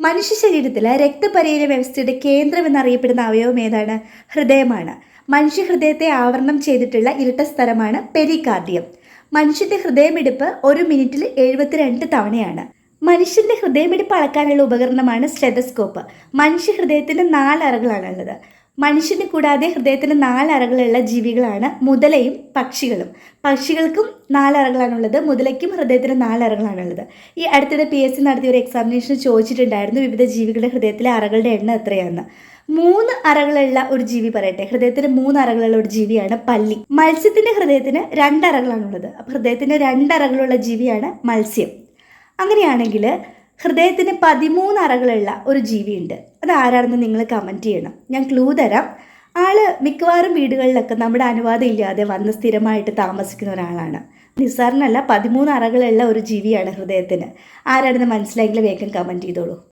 മനുഷ്യ ശരീരത്തിലെ രക്തപരീര വ്യവസ്ഥയുടെ കേന്ദ്രം എന്നറിയപ്പെടുന്ന അവയവം ഏതാണ്? ഹൃദയമാണ്. മനുഷ്യ ഹൃദയത്തെ ആവരണം ചെയ്തിട്ടുള്ള ഇരട്ട സ്ഥലമാണ് പെരികാർഡിയം. മനുഷ്യന്റെ ഹൃദയമിടിപ്പ് ഒരു മിനിറ്റിൽ എഴുപത്തിരണ്ട് തവണയാണ്. മനുഷ്യന്റെ ഹൃദയമിടിപ്പ് അളക്കാനുള്ള ഉപകരണമാണ് സ്റ്റെതസ്കോപ്പ്. മനുഷ്യ ഹൃദയത്തിന് നാല് അറകളാണുള്ളത്. മനുഷ്യന് കൂടാതെ ഹൃദയത്തിന് നാലറകളുള്ള ജീവികളാണ് മുതലയും പക്ഷികളും. പക്ഷികൾക്കും നാലറകളാണുള്ളത് മുതലയ്ക്കും ഹൃദയത്തിന് നാലറകളാണുള്ളത് ഈ അടുത്തിടെ പി എസ് സി നടത്തിയ ഒരു എക്സാമിനേഷൻ ചോദിച്ചിട്ടുണ്ടായിരുന്നു വിവിധ ജീവികളുടെ ഹൃദയത്തിലെ അറകളുടെ എണ്ണം എത്രയാണ് മൂന്ന് അറകളുള്ള ഒരു ജീവി പറയട്ടെ. ഹൃദയത്തിന് മൂന്ന് അറകളുള്ള ഒരു ജീവിയാണ് പല്ലി. മത്സ്യത്തിന്റെ ഹൃദയത്തിന് രണ്ടറകളാണുള്ളത്. അപ്പോൾ ഹൃദയത്തിന് രണ്ടറകളുള്ള ജീവിയാണ് മത്സ്യം. അങ്ങനെയാണെങ്കിൽ ഹൃദയത്തിന് പതിമൂന്ന് അറകളുള്ള ഒരു ജീവിയുണ്ട്. അത് ആരാണെന്ന് നിങ്ങൾ കമന്റ് ചെയ്യണം. ഞാൻ ക്ലൂ തരാം. ആൾ മിക്കവാറും വീടുകളിലൊക്കെ നമ്മുടെ അനുവാദം ഇല്ലാതെ വന്ന് സ്ഥിരമായിട്ട് താമസിക്കുന്ന ഒരാളാണ്. നിസ്സാറിനല്ല പതിമൂന്ന് അറകളുള്ള ഒരു ജീവിയാണ് ഹൃദയത്തിന്. ആരാണെന്ന് മനസ്സിലായെങ്കിൽ വേഗം കമന്റ് ചെയ്തോളൂ.